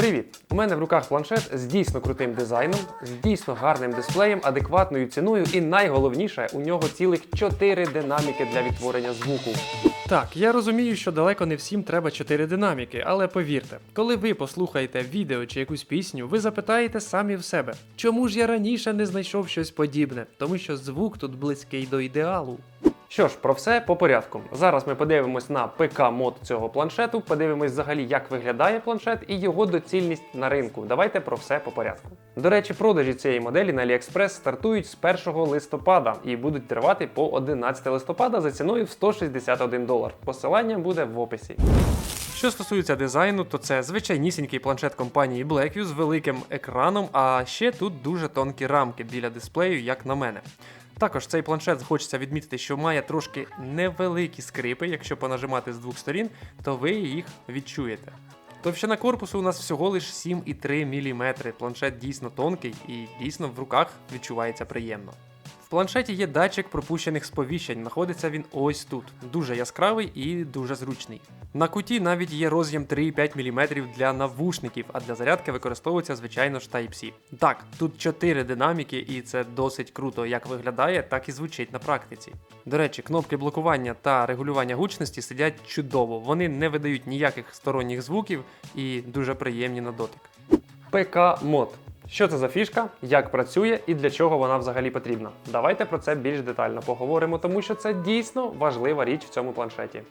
Привіт! У мене в руках планшет з дійсно крутим дизайном, з дійсно гарним дисплеєм, адекватною ціною і найголовніше, у нього цілих 4 динаміки для відтворення звуку. Так, я розумію, що далеко не всім треба 4 динаміки, але повірте, коли ви послухаєте відео чи якусь пісню, ви запитаєте самі в себе, чому ж я раніше не знайшов щось подібне, тому що звук тут близький до ідеалу. Що ж, про все по порядку. Зараз ми подивимось на ПК-мод цього планшету, подивимось взагалі, як виглядає планшет і його доцільність на ринку. Давайте про все по порядку. До речі, продажі цієї моделі на AliExpress стартують з 1 листопада і будуть тривати по 11 листопада за ціною в 161 долар. Посилання буде в описі. Що стосується дизайну, то це звичайнісінький планшет компанії Blackview з великим екраном, а ще тут дуже тонкі рамки біля дисплею, як на мене. Також цей планшет хочеться відмітити, що має трошки невеликі скрипи. Якщо понажимати з двох сторін, то ви їх відчуєте. Товщина корпусу у нас всього лиш 7,3 мм. Планшет дійсно тонкий і дійсно в руках відчувається приємно. Планшеті є датчик пропущених сповіщень. Знаходиться він ось тут. Дуже яскравий і дуже зручний. На куті навіть є роз'єм 3,5 мм для навушників, а для зарядки використовується звичайно ж Type-C. Так, тут 4 динаміки, і це досить круто як виглядає, так і звучить на практиці. До речі, кнопки блокування та регулювання гучності сидять чудово. Вони не видають ніяких сторонніх звуків і дуже приємні на дотик. ПК мод. Що це за фішка, як працює і для чого вона взагалі потрібна? Давайте про це більш детально поговоримо, тому що це дійсно важлива річ в цьому планшеті.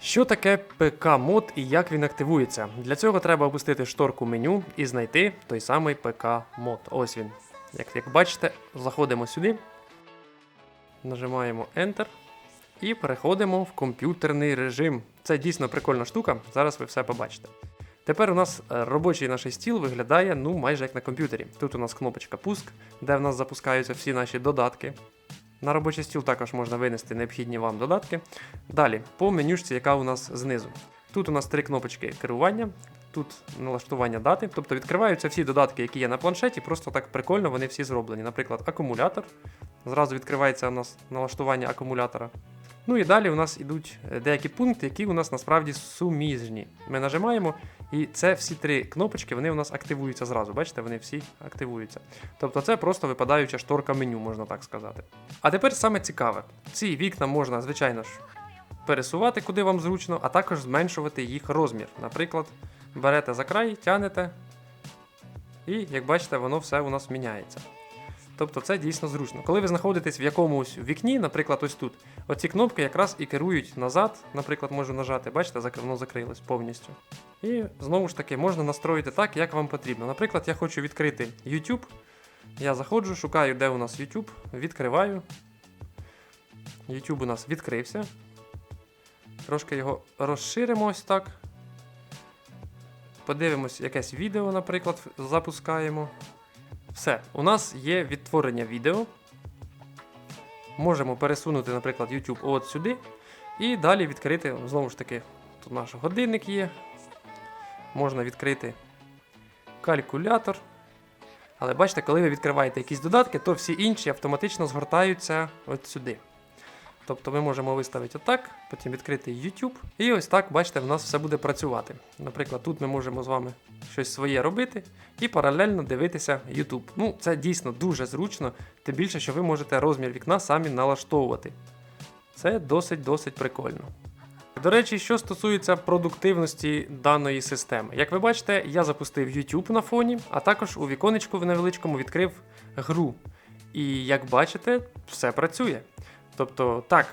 Що таке ПК-мод і як він активується? Для цього треба опустити шторку меню і знайти той самий ПК-мод. Ось він. Як, як бачите, заходимо сюди, нажимаємо Enter і переходимо в комп'ютерний режим. Це дійсно прикольна штука. Зараз ви все побачите. Тепер у нас е, робочий наш стіл виглядає ну майже як на комп'ютері. Тут у нас кнопочка пуск, де в нас запускаються всі наші додатки. На робочий стіл також можна винести необхідні вам додатки. Далі, по менюшці, яка у нас знизу. Тут у нас три кнопочки керування, тут налаштування дати. Тобто відкриваються всі додатки, які є на планшеті, просто так прикольно вони всі зроблені. Наприклад, акумулятор. Зразу відкривається у нас налаштування акумулятора. Ну і далі у нас йдуть е, деякі пункти, які у нас насправді суміжні. Ми нажимаємо, і це всі три кнопочки вони у нас активуються зразу. Бачите, вони всі активуються. Тобто це просто випадаюча шторка меню, можна так сказати. А тепер саме цікаве: ці вікна можна, звичайно ж, пересувати куди вам зручно, а також зменшувати їх розмір. Наприклад, берете за край, тянете, і як бачите, воно все у нас міняється. Тобто це дійсно зручно. Коли ви знаходитесь в якомусь вікні, наприклад, ось тут, оці кнопки якраз і керують назад, наприклад, можу нажати, бачите, воно закрилось повністю. І знову ж таки можна настроїти так, як вам потрібно. Наприклад, я хочу відкрити YouTube. Я заходжу, шукаю, де у нас YouTube, відкриваю. YouTube у нас відкрився. Трошки його розширимо ось так. Подивимось якесь відео, наприклад, запускаємо. Все, у нас є відтворення відео. Можемо пересунути, наприклад, YouTube от сюди. І далі відкрити, знову ж таки, тут наш годинник є. Можна відкрити калькулятор. Але бачите, коли ви відкриваєте якісь додатки, то всі інші автоматично згортаються от сюди. Тобто ми можемо виставити отак, потім відкрити YouTube. І ось так, бачите, в нас все буде працювати. Наприклад, тут ми можемо з вами щось своє робити і паралельно дивитися YouTube. Ну, це дійсно дуже зручно, тим більше, що ви можете розмір вікна самі налаштовувати. Це досить-досить прикольно. До речі, що стосується продуктивності даної системи. Як ви бачите, я запустив YouTube на фоні, а також у віконечку в невеличкому відкрив гру. І як бачите, все працює. Тобто, так,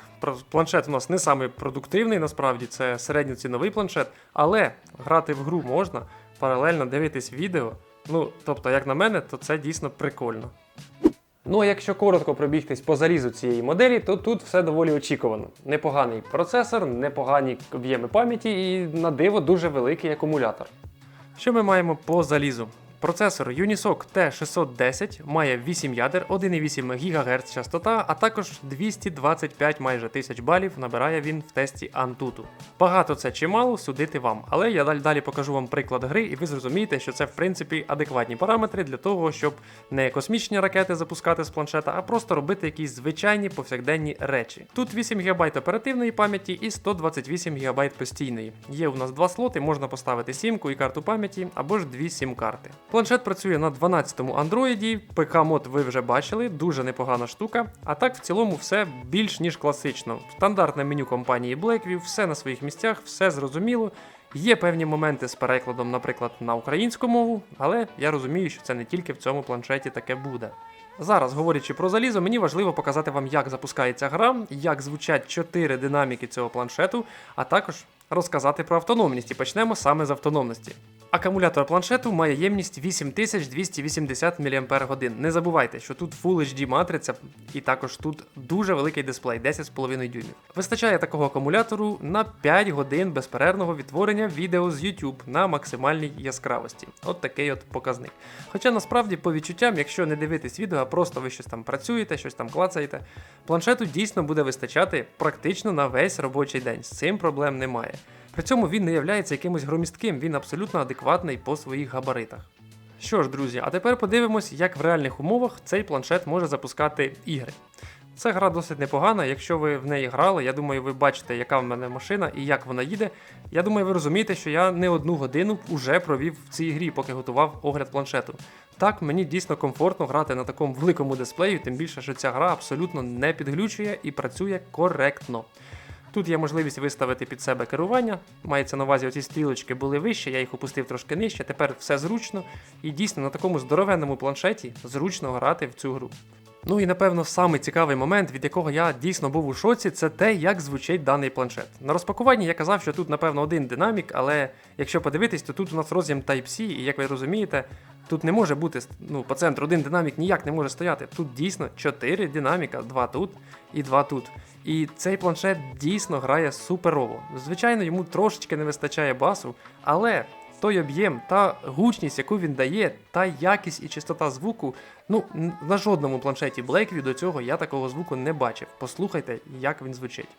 планшет у нас не самий продуктивний, насправді це середньоціновий планшет, але грати в гру можна, паралельно дивитись відео. Ну, тобто, як на мене, то це дійсно прикольно. Ну а якщо коротко пробігтись по залізу цієї моделі, то тут все доволі очікувано. Непоганий процесор, непогані об'єми пам'яті і на диво дуже великий акумулятор. Що ми маємо по залізу? Процесор Unisoc T610 має 8 ядер, 1,8 ГГц частота, а також 225 майже тисяч балів набирає він в тесті Antutu. Багато це чи мало, судити вам, але я далі покажу вам приклад гри, і ви зрозумієте, що це в принципі адекватні параметри для того, щоб не космічні ракети запускати з планшета, а просто робити якісь звичайні повсякденні речі. Тут 8 ГБ оперативної пам'яті і 128 ГБ постійної. Є у нас два слоти, можна поставити сімку і карту пам'яті або ж дві сім-карти. Планшет працює на 12-му Android, ПК-мод ви вже бачили, дуже непогана штука. А так в цілому все більш ніж класично. Стандартне меню компанії Blackview, все на своїх місцях, все зрозуміло. Є певні моменти з перекладом, наприклад, на українську мову, але я розумію, що це не тільки в цьому планшеті таке буде. Зараз, говорячи про залізо, мені важливо показати вам, як запускається гра, як звучать чотири динаміки цього планшету, а також розказати про автономність. І почнемо саме з автономності. Акумулятор планшету має ємність 8280 мАч. Не забувайте, що тут Full HD матриця, і також тут дуже великий дисплей 10,5 дюймів. Вистачає такого акумулятору на 5 годин безперервного відтворення відео з YouTube на максимальній яскравості. От такий от показник. Хоча насправді, по відчуттям, якщо не дивитись відео, а просто ви щось там працюєте, щось там клацаєте, планшету дійсно буде вистачати практично на весь робочий день. З цим проблем немає. При цьому він не являється якимось громістким, він абсолютно адекватний по своїх габаритах. Що ж, друзі, а тепер подивимось, як в реальних умовах цей планшет може запускати ігри. Ця гра досить непогана. Якщо ви в неї грали, я думаю, ви бачите, яка в мене машина і як вона їде. Я думаю, ви розумієте, що я не одну годину вже провів в цій грі, поки готував огляд планшету. Так, мені дійсно комфортно грати на такому великому дисплеї, тим більше, що ця гра абсолютно не підглючує і працює коректно. Тут є можливість виставити під себе керування. Мається на увазі, оці стрілочки були вище, я їх опустив трошки нижче. Тепер все зручно. І дійсно на такому здоровенному планшеті зручно грати в цю гру. Ну і напевно самий цікавий момент, від якого я дійсно був у шоці, це те, як звучить даний планшет. На розпакуванні я казав, що тут, напевно, один динамік, але якщо подивитись, то тут у нас роз'єм Type-C, і як ви розумієте, тут не може бути ну, по центру один динамік ніяк не може стояти. Тут дійсно 4 динаміка, два тут і два тут. І цей планшет дійсно грає суперово. Звичайно, йому трошечки не вистачає басу, але той об'єм та гучність, яку він дає, та якість і чистота звуку. Ну, на жодному планшеті Blackview до цього я такого звуку не бачив. Послухайте, як він звучить.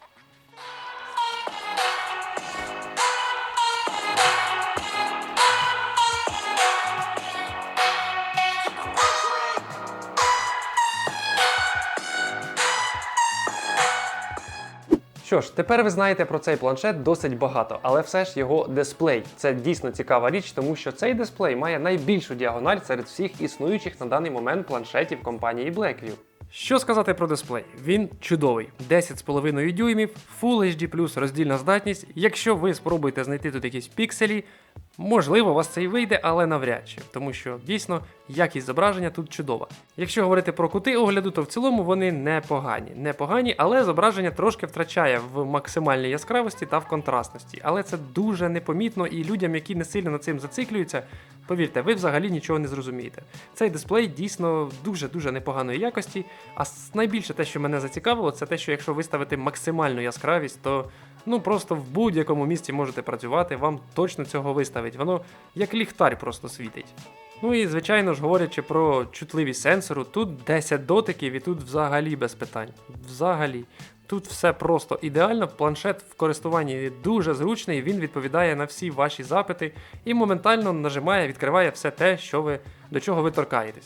Що ж, тепер ви знаєте про цей планшет досить багато, але все ж його дисплей. Це дійсно цікава річ, тому що цей дисплей має найбільшу діагональ серед всіх існуючих на даний момент планшетів компанії Blackview. Що сказати про дисплей? Він чудовий. 10,5 дюймів, Full HD роздільна здатність. Якщо ви спробуєте знайти тут якісь пікселі, можливо, у вас це і вийде, але навряд чи, тому що дійсно якість зображення тут чудова. Якщо говорити про кути огляду, то в цілому вони непогані. Непогані, але зображення трошки втрачає в максимальній яскравості та в контрастності. Але це дуже непомітно і людям, які не сильно над цим зациклюються, повірте, ви взагалі нічого не зрозумієте. Цей дисплей дійсно дуже-дуже непоганої якості. А найбільше те, що мене зацікавило, це те, що якщо виставити максимальну яскравість, то ну просто в будь-якому місці можете працювати, вам точно цього виставить. Воно як ліхтар просто світить. Ну і звичайно ж, говорячи про чутливість сенсору, тут 10 дотиків і тут взагалі без питань. Взагалі. Тут все просто ідеально. Планшет в користуванні дуже зручний, він відповідає на всі ваші запити і моментально нажимає, відкриває все те, що ви, до чого ви торкаєтесь.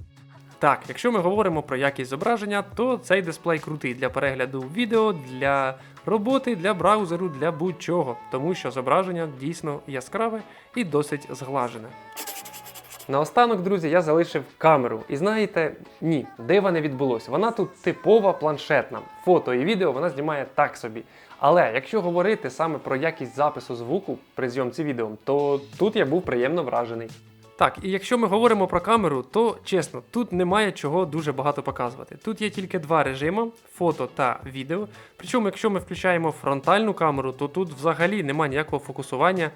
Так, якщо ми говоримо про якість зображення, то цей дисплей крутий для перегляду відео, для роботи, для браузеру, для будь-чого, тому що зображення дійсно яскраве і досить зглажене. Наостанок, друзі, я залишив камеру. І знаєте, ні, дива не відбулося. Вона тут типова планшетна. Фото і відео вона знімає так собі. Але якщо говорити саме про якість запису звуку при зйомці відео, то тут я був приємно вражений. Так, і якщо ми говоримо про камеру, то чесно, тут немає чого дуже багато показувати. Тут є тільки два режими фото та відео. Причому, якщо ми включаємо фронтальну камеру, то тут взагалі немає ніякого фокусування.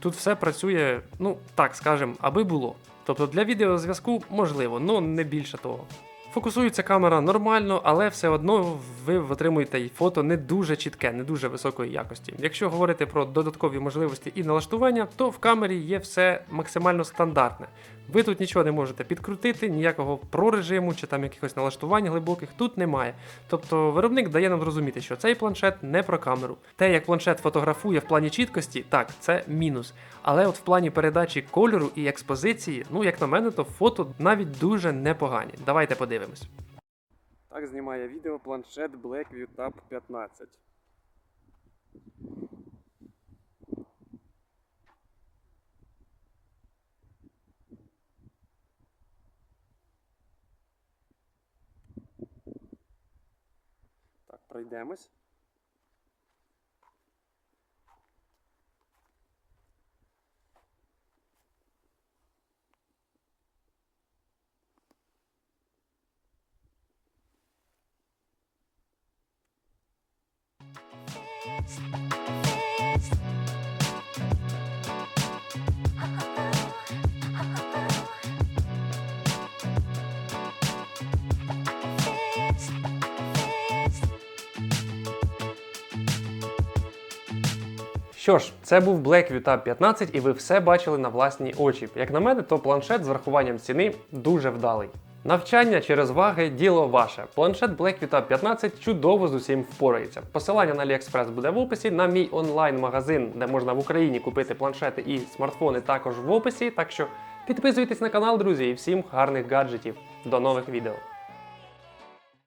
Тут все працює, ну так скажем, аби було. Тобто для відеозв'язку можливо, але не більше того. Фокусується камера нормально, але все одно ви отримуєте і фото не дуже чітке, не дуже високої якості. Якщо говорити про додаткові можливості і налаштування, то в камері є все максимально стандартне. Ви тут нічого не можете підкрутити, ніякого прорежиму чи там якихось налаштувань глибоких тут немає. Тобто виробник дає нам зрозуміти, що цей планшет не про камеру. Те, як планшет фотографує в плані чіткості, так, це мінус. Але от в плані передачі кольору і експозиції, ну як на мене, то фото навіть дуже непогані. Давайте подивимось. Так знімає відео планшет Blackview Tab 15. Так, пройдемось. Що ж, це був Blackview Tab 15, і ви все бачили на власні очі. Як на мене, то планшет з врахуванням ціни дуже вдалий. Навчання чи розваги діло ваше. Планшет Blackview Tab 15 чудово з усім впорається. Посилання на AliExpress буде в описі. На мій онлайн-магазин, де можна в Україні купити планшети і смартфони, також в описі. Так що підписуйтесь на канал, друзі, і всім гарних гаджетів. До нових відео.